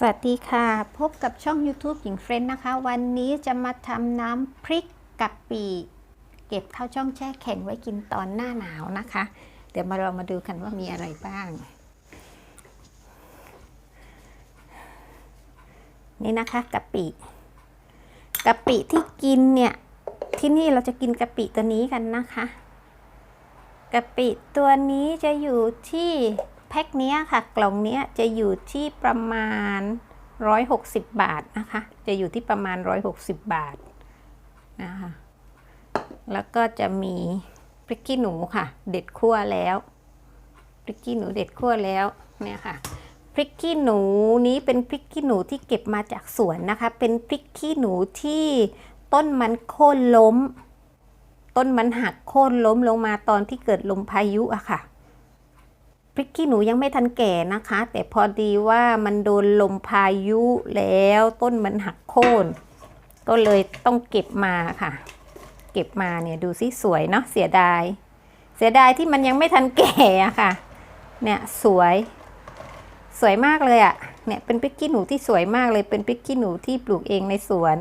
สวัสดีค่ะ พบกับช่อง YouTube หญิงเฟรนด์นะคะ วันนี้จะมาทำน้ำพริกกะปิเก็บเข้าช่องแช่แข็งไว้กินตอนหน้าหนาวนะคะ เดี๋ยวมาเรามาดูกันว่ามีอะไรบ้าง นี่นะคะกะปิกะปิที่กินเนี่ย ที่นี่เราจะกินกะปิตัวนี้กันนะคะกะปิตัวนี้จะอยู่ที่ แพ็คเนี้ยค่ะ กล่องเนี้ยจะอยู่ที่ประมาณ 160 บาทนะคะ จะอยู่ที่ประมาณ 160 บาทนะคะ แล้วก็จะมีพริกขี้หนูค่ะ เด็ดคั่วแล้วพริกขี้หนูเด็ดคั่วแล้วเนี่ยค่ะพริกขี้หนูนี้เป็นพริกขี้หนูที่เก็บมาจากสวนนะคะ เป็นพริกขี้หนูที่ต้นมันโค่นล้ม ต้นมันหักโค่นล้มลงมาตอนที่เกิดลมพายุอะค่ะ พริกขี้หนูยังไม่ทันแก่นะคะ แต่พอดีว่ามันโดนลมพายุแล้วต้นมันหักโค่นก็เลยต้องเก็บมาค่ะ เก็บมาเนี่ยดูสิสวยเนาะเสียดาย เสียดายที่มันยังไม่ทันแก่อะค่ะ เนี่ยสวย สวยมากเลยอะเนี่ยเป็นพริกขี้หนูที่สวยมากเลยเป็นพริกขี้หนูที่ปลูกเองในสวน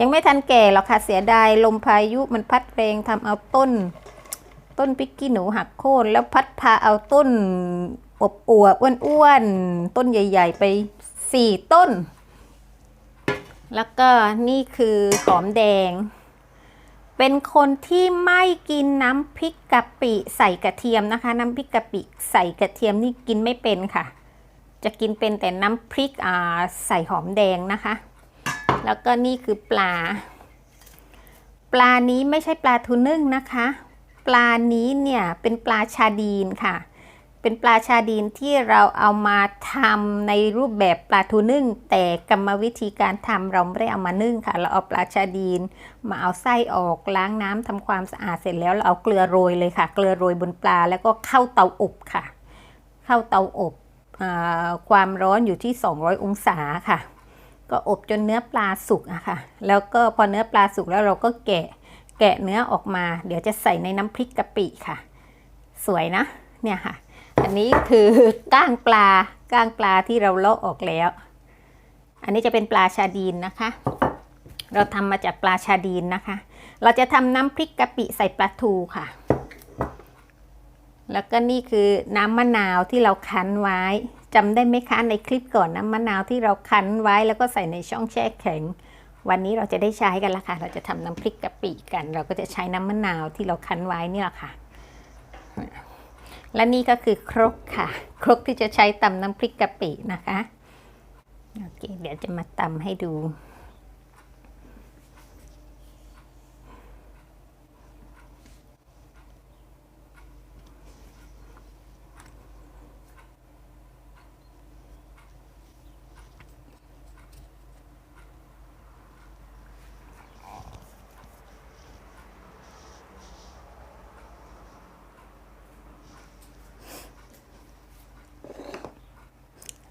ยังไม่ทันแก่หรอกค่ะเสียดายลมพายุมันพัดแรงทำเอาต้น ต้นพริกขี้หนูหักโค่นแล้วพัดพาเอาต้นอบอวบอ้วนๆ ต้นใหญ่ ๆ ไปสี่ต้น แล้วก็นี่คือหอมแดง เป็นคนที่ไม่กินน้ำพริกกะปิใส่กระเทียมนะคะ น้ำพริกกะปิใส่กระเทียมนี่กินไม่เป็นค่ะ จะกินเป็นแต่น้ำพริกอ่าใส่หอมแดงนะคะ แล้วก็นี่คือปลา ปลานี้ไม่ใช่ปลาทูนึ่งนะคะ ปลานี้เนี่ยเป็นปลาชาดีนค่ะ เป็นปลาชาดีนที่เราเอามาทำในรูปแบบปลาทูนึ่ง แต่กรรมวิธีการทำเราไม่ได้เอามานึ่งค่ะ เราเอาปลาชาดีน มาเอาไส้ออกล้างน้ำทำความสะอาดเสร็จแล้วเราเอาเกลือโรยเลยค่ะ เกลือโรยบนปลาแล้วก็เข้าเตาอบค่ะ เข้าเตาอบอความร้อนอยู่ที่ 200 องศาค่ะ ก็อบจนเนื้อปลาสุกอะค่ะ แล้วก็พอเนื้อปลาสุกแล้วเราก็แกะ แกะเนื้อออกมา เดี๋ยวจะใส่ในน้ำพริกกะปิค่ะ สวยนะ เนี่ยค่ะ อันนี้คือก้างปลาก้างปลาที่เราเลาะออกแล้ว อันนี้จะเป็นปลาชาดีนนะคะ เราทำมาจากปลาชาดีนนะคะ เราจะทำน้ำพริกกะปิใส่ปลาทูค่ะ แล้วก็นี่คือน้ำมะนาวที่เราคั้นไว้จำได้ไหมคะในคลิปก่อนน้ำมะนาวที่เราคั้นไว้แล้วก็ใส่ในช่องแช่แข็ง วันนี้เราจะได้ใช้กันละค่ะ เราจะทำน้ำพริกกะปิกัน เราก็จะใช้น้ำมะนาวที่เราคั้นไว้นี่แหละค่ะ และนี่ก็คือครกค่ะ ครกที่จะใช้ตำน้ำพริกกะปินะคะ โอเค เดี๋ยวจะมาตำให้ดู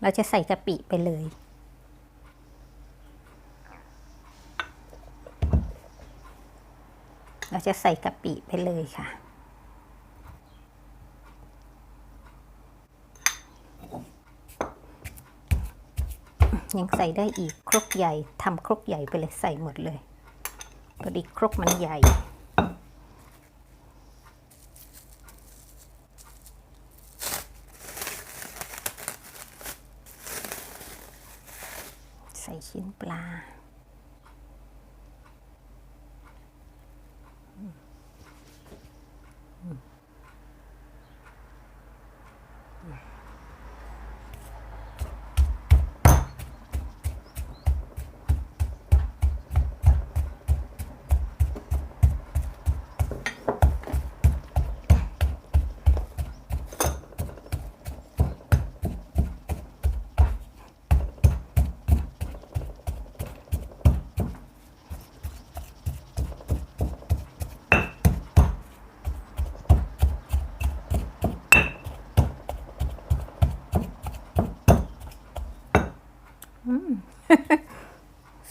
เราจะใส่กะปิไปเลย เราจะใส่กะปิไปเลยค่ะ ยังใส่ได้อีกครกใหญ่ทำครกใหญ่ไปเลยใส่หมดเลยพอดีครกมันใหญ่ ใส่ชิ้นปลา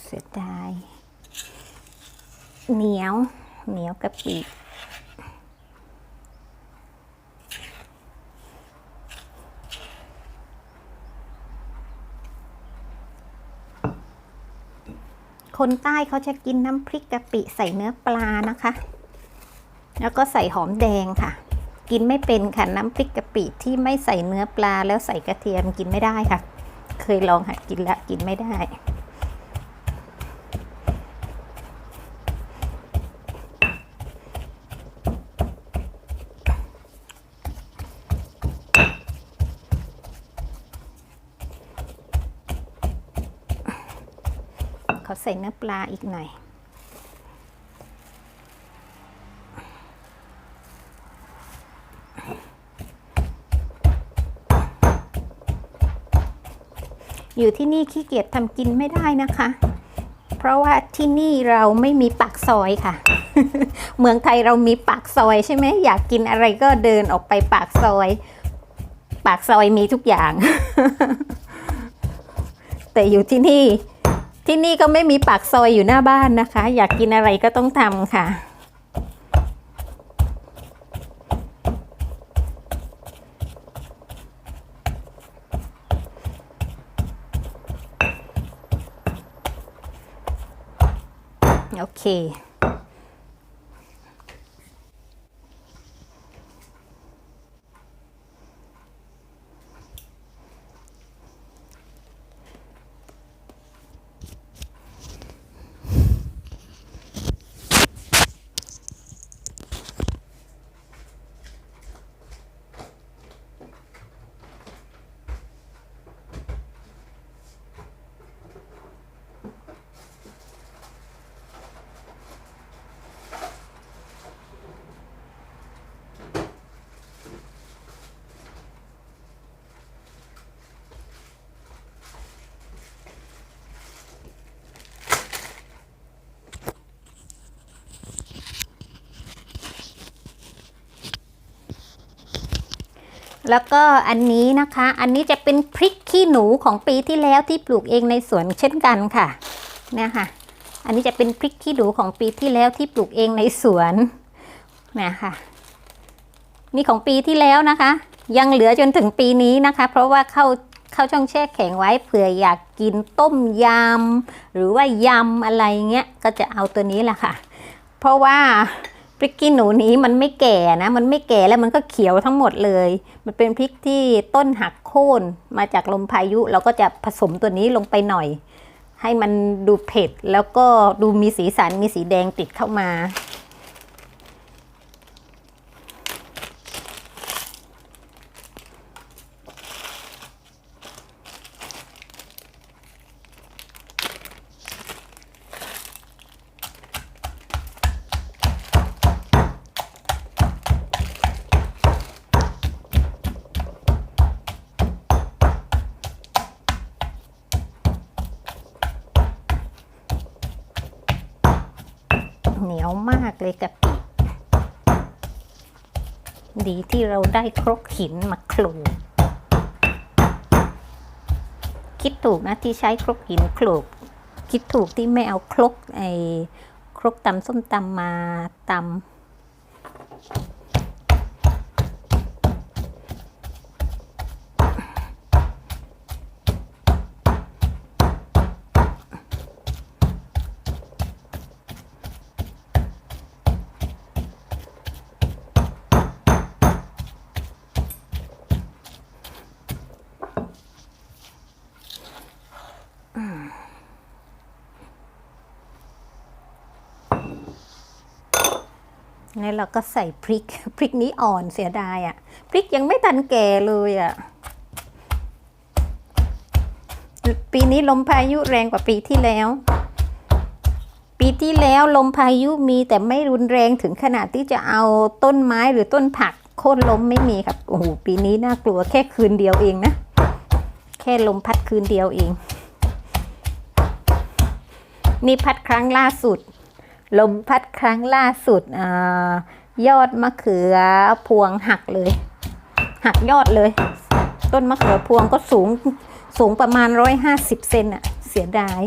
เสียดาย เหนียว เหนียวกะปิคนใต้เขาจะกินน้ำพริกกะปิใส่เนื้อปลานะคะ แล้วก็ใส่หอมแดงค่ะ กินไม่เป็นค่ะน้ำพริกกะปิที่ไม่ใส่เนื้อปลาแล้วใส่กระเทียมกินไม่ได้ค่ะ เคยลองหัดกินแล้วกินไม่ได้ ใส่เนื้อปลาอีกหน่อย อยู่ที่นี่ขี้เกียจทำกินไม่ได้นะคะ เพราะว่าที่นี่เราไม่มีปากซอยค่ะ เมืองไทยเรามีปากซอยใช่ไหมอยากกินอะไรก็เดินออกไปปากซอย ปากซอยมีทุกอย่าง แต่อยู่ที่นี่ ที่นี่ก็ไม่มีปากซอยอยู่หน้าบ้านนะคะ อยากกินอะไรก็ต้องทำค่ะ โอเค แล้วก็อันนี้นะคะ อันนี้จะเป็นพริกขี้หนูของปีที่แล้วที่ปลูกเองในสวนเช่นกันค่ะเนี่ยค่ะอันนี้จะเป็นพริกขี้หนูของปีที่แล้วที่ปลูกเองในสวนเนี่ยค่ะนี่ของปีที่แล้วนะคะ ยังเหลือจนถึงปีนี้นะคะ เพราะว่าเข้าเข้าช่องแช่แข็งไว้เผื่ออยากกินต้มยำหรือว่ายำอะไรเงี้ยก็จะเอาตัวนี้แหละค่ะ เพราะว่า ริกขี้หนูนี้มันไม่แก่นะ มันไม่แก่แล้วมันก็เขียวทั้งหมดเลย มันเป็นพริกที่ต้นหักโค่นมาจากลมพายุ เราก็จะผสมตัวนี้ลงไปหน่อย ให้มันดูเผ็ดแล้วก็ดูมีสีสันมีสีแดงติดเข้ามา เหนียวมากเลยกะปิดีที่เราได้ครกหินมาครูคิดถูกนะที่ใช้ครกหินครูคิดถูกที่ไม่เอาครกไอ้ครกตำส้มตำมาตำ แล้วเราก็ใส่พริก พริกนี้อ่อนเสียดายอะ่ะ พริกยังไม่ทันแก่เลยอะ่ะ ปีนี้ลมพายุแรงกว่าปีที่แล้ว ปีที่แล้วลมพายุมีแต่ไม่รุนแรงถึงขนาดที่จะเอาต้นไม้หรือต้นผักโค่นล้มไม่มีครับ โอ้โห ปีนี้น่ากลัวแค่คืนเดียวเองนะ แค่ลมพัดคืนเดียวเอง นี่พัดครั้งล่าสุด ลมพัดครั้งล่าสุดอยอดมะเขือพวงหักเลย หักยอดเลย ต้นมะเขือพวงก็สูงสูงประมาณร้อยห้าสิบเซนอะเสียดาย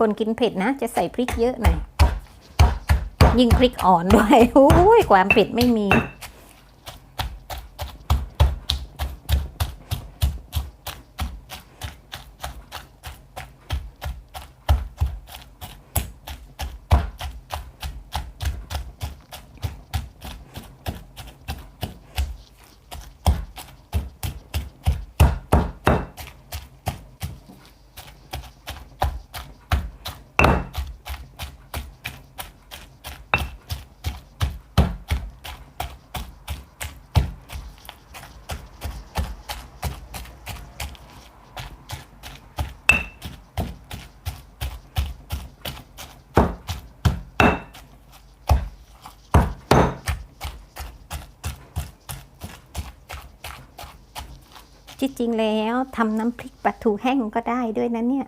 คนกินเผ็ดนะ จะใส่พริกเยอะหน่อย ยิ่งพริกอ่อนด้วยโอ้ยความเผ็ดไม่มี ริงแล้วทำน้ำพริกปลาทูแห้งก็ได้ด้วยนะเนี่ย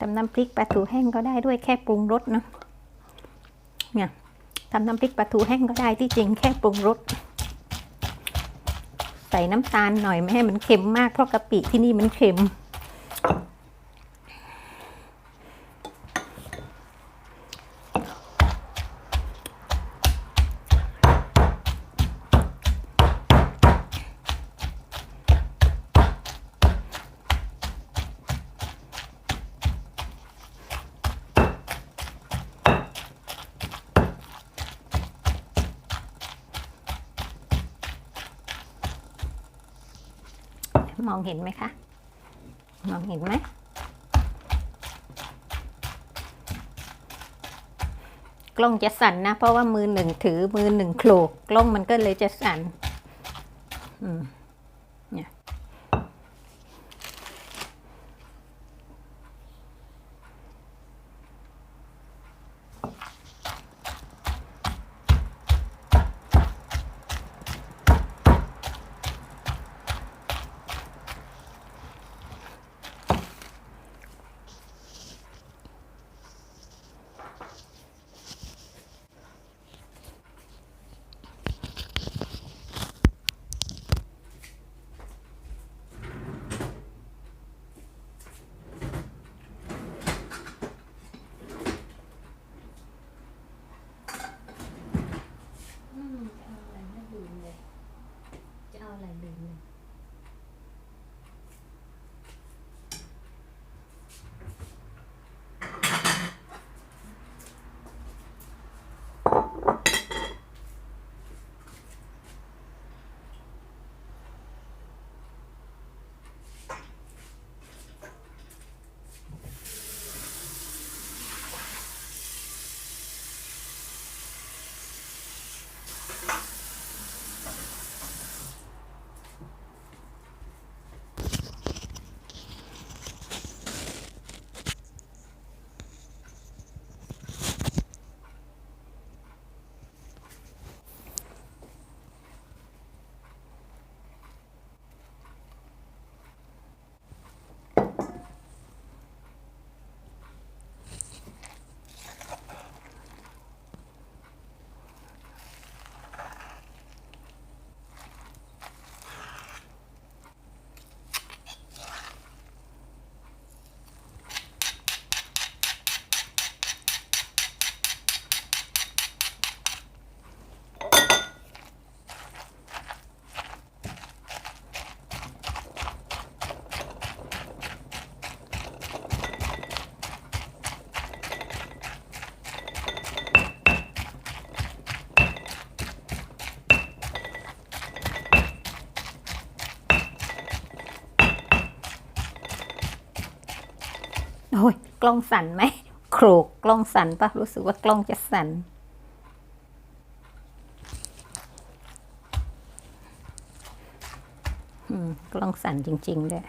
ทำน้ำพริกปลาทูแห้งก็ได้ด้วยแค่ปรุงรสเนาะเนี่ยทำน้ำพริกปลาทูแห้งก็ได้ที่จริงแค่ปรุงรสใส่น้ำตาลหน่อยไม่ให้มันเค็มมากเพราะกะปิที่นี่มันเค็ม มองเห็นไหมคะ มองเห็นไหม กล้องจะสั่นนะ เพราะว่ามือหนึ่งถือมือหนึ่งโขลกกล้องมันก็เลยจะสั่น อืม กล้องสั่นไหมโครกกล้องสั่นปะรู้สึกว่ากล้องจะสั่นกล้องสั่นจริงๆด้วย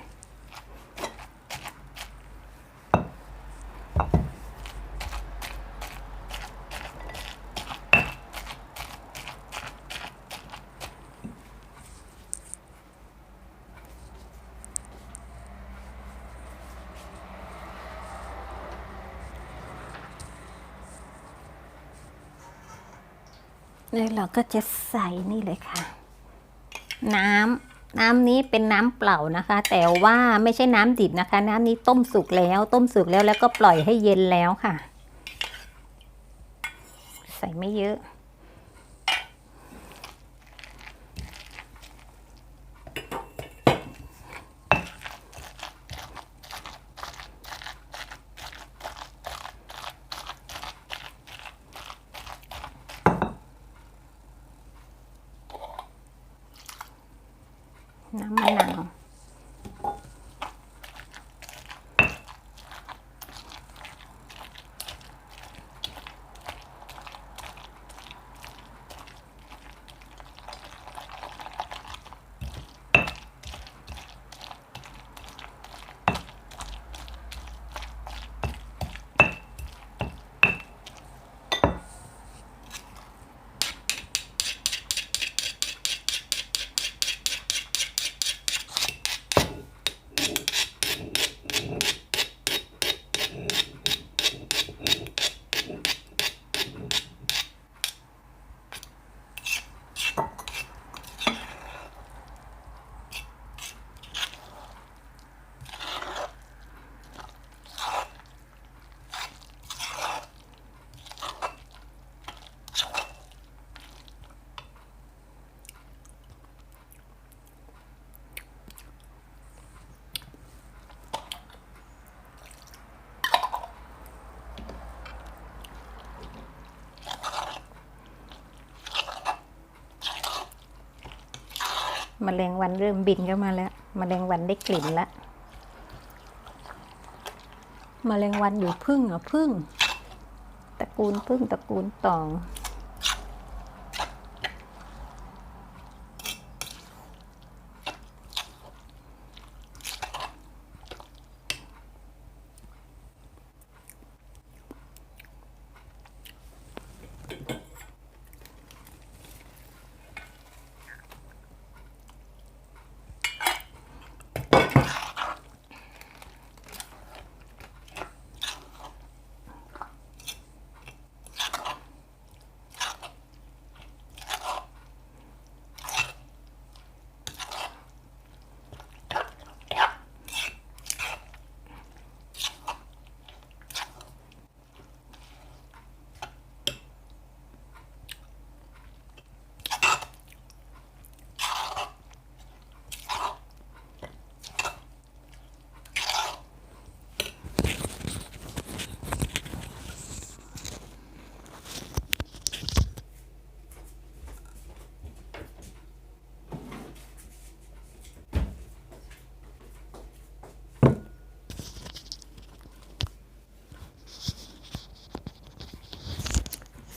แล้วเราก็จะใส่นี่เลยค่ะ น้น้ำนี้เป็นน้ำเปล่านะคะ แต่ว่าไม่ใช่น้ำดิบนะคะ น้ำนี้ต้มสุกแล้ว ต้มสุกแล้วแล้วก็ปล่อยให้เย็นแล้วค่ะ ใส่ไม่เยอะ น้ำมะนาว มแมลงวันเริ่มบินเข้ามาแล้วมแมลงวันได้กลิ่นแล้วมแมลงวันอยู่พึ่งอะพึ่งตระกูลพึ่งตระกูลตอง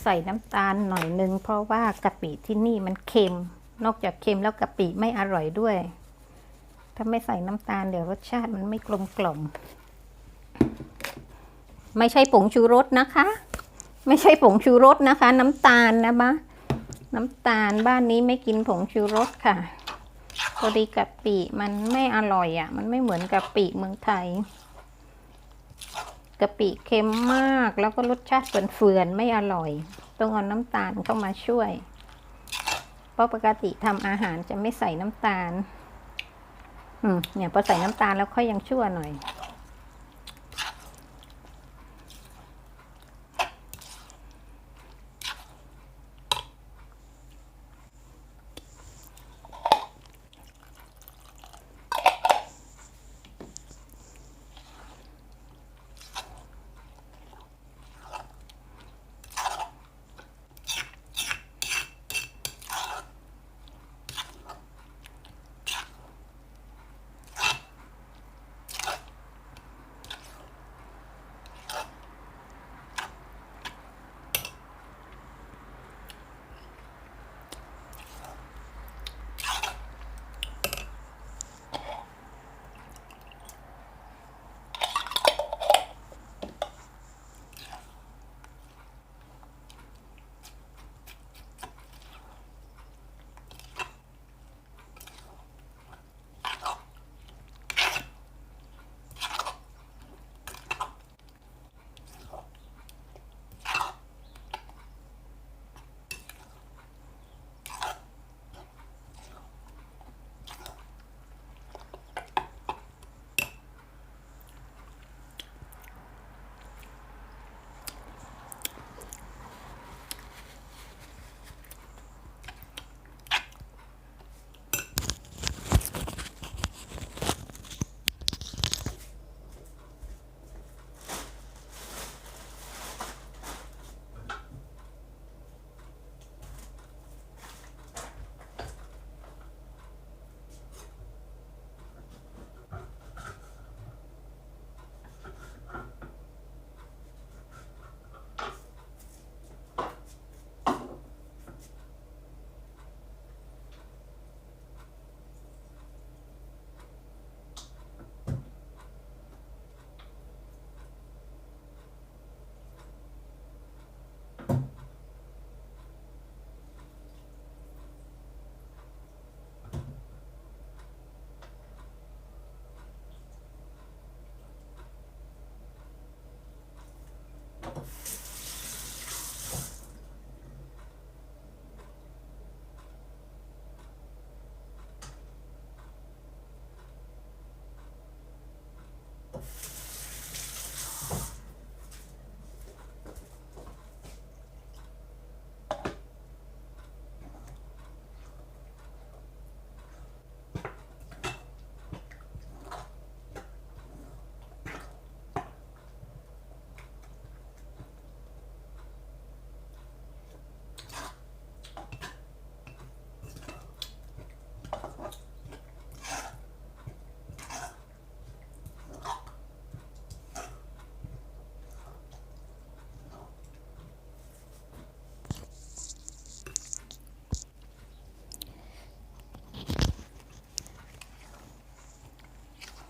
ส่น้ำตาลหน่อยนึง เพราะว่ากะปิที่นี่มันเค็ม นอกจากเค็มแล้วกะปิไม่อร่อยด้วย ถ้าไม่ใส่น้ำตาลเดี๋ยวรสชาติมันไม่กลมกล่อม ไม่ใช่ผงชูรสนะคะ ไม่ใช่ผงชูรสนะคะ น้ำตาลนะบะน้ำตาลบ้านนี้ไม่กินผงชูรสค่ะพอดีกะปิมันไม่อร่อยอะ่ะ มันไม่เหมือนกะปิเมืองไทย กะปิเค็มมาก แล้วก็รสชาติเฟื่อนๆไม่อร่อย ต้องเอาน้ำตาลเข้ามาช่วย เพราะปกติทำอาหารจะไม่ใส่น้ำตาล อืมเนี่ยพอใส่น้ำตาลแล้วค่อยยังชั่วหน่อย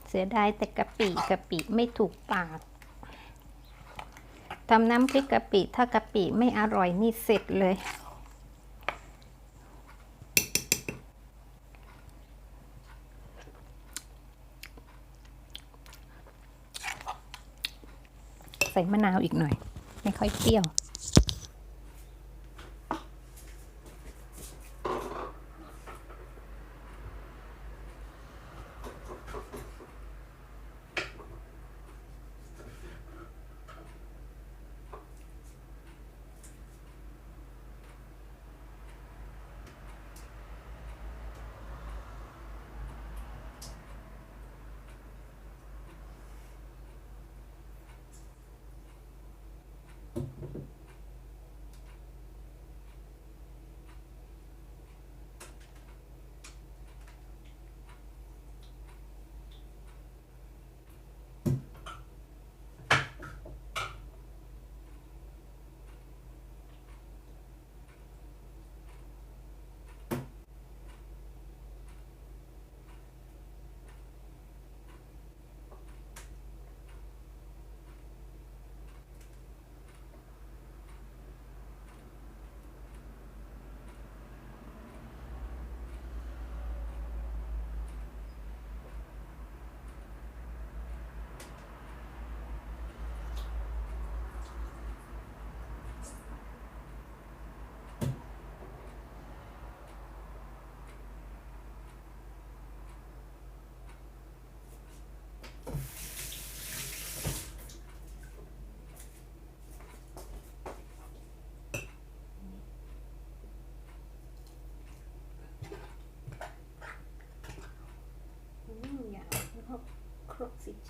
เสียดายแต่กะปิกะปิไม่ถูกปากทำน้ำพริกกะปิถ้ากะปิไม่อร่อยนี่เสร็จเลย ใส่มะนาวอีกหน่อย ไม่ค่อยเปรี้ยว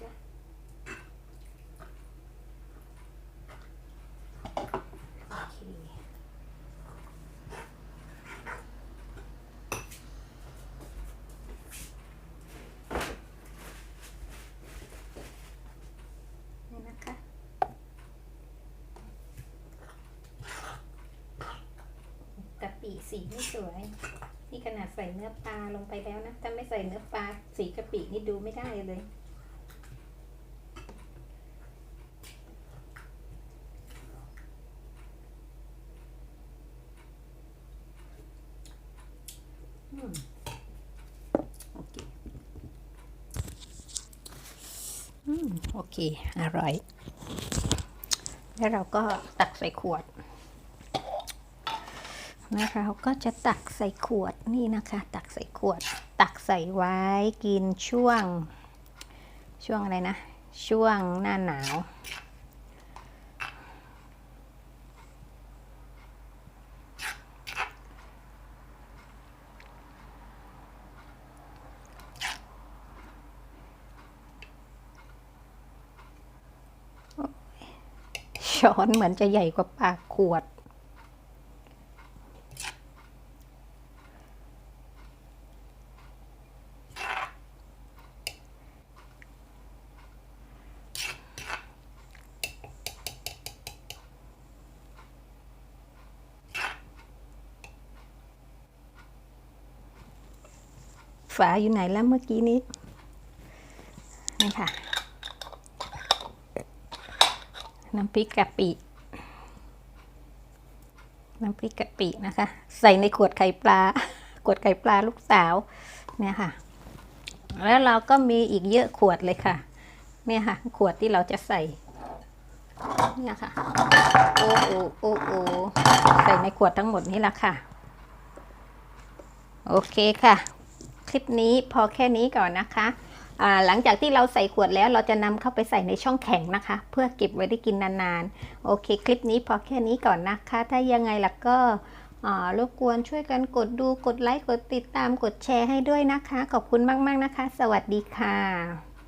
จ๊ะโอเคนี่นะคะกะปิสีไม่สวย นี่ขนาดใส่เนื้อปลาลงไปแล้วนะ ถ้าไม่ใส่เนื้อปลาสีกะปินี่ดูไม่ได้เลย อืมโอเค อื คอร่อย แล้วเราก็ตักใส่ขวดแล้วเราก็จะตักใส่ขวดนี่นะคะ ตักใส่ขวด ตักใส่ไว้กินช่วง ช่วงอะไรนะ ช่วงหน้าหนาว ช้อนเหมือนจะใหญ่กว่าปากขวด ฝาอยู่ไหนแล้วเมื่อกี้นี้นี่ค่ะ น้ำพริกกะปิ น้ำพริกกะปินะคะ ใส่ในขวดไข่ปลา ขวดไข่ปลาลูกสาวเนี่ยค่ะ แล้วเราก็มีอีกเยอะขวดเลยค่ะ เนี่ยค่ะ ขวดที่เราจะใส่ เนี่ยค่ะ โอ้โอ้โอ้โอ้ใส่ในขวดทั้งหมดนี้ละค่ะ โอเคค่ะ คลิปนี้พอแค่นี้ก่อนนะคะ หลังจากที่เราใส่ขวดแล้วเราจะนำเข้าไปใส่ในช่องแข็งนะคะ เพื่อเก็บไว้ได้กินนานๆ โอเค คลิปนี้พอแค่นี้ก่อนนะคะ ถ้ายังไงล่ะก็รบกวนช่วยกันกดดูกดไลค์กดติดตามกดแชร์ให้ด้วยนะคะ ขอบคุณมาก ๆ นะคะ สวัสดีค่ะ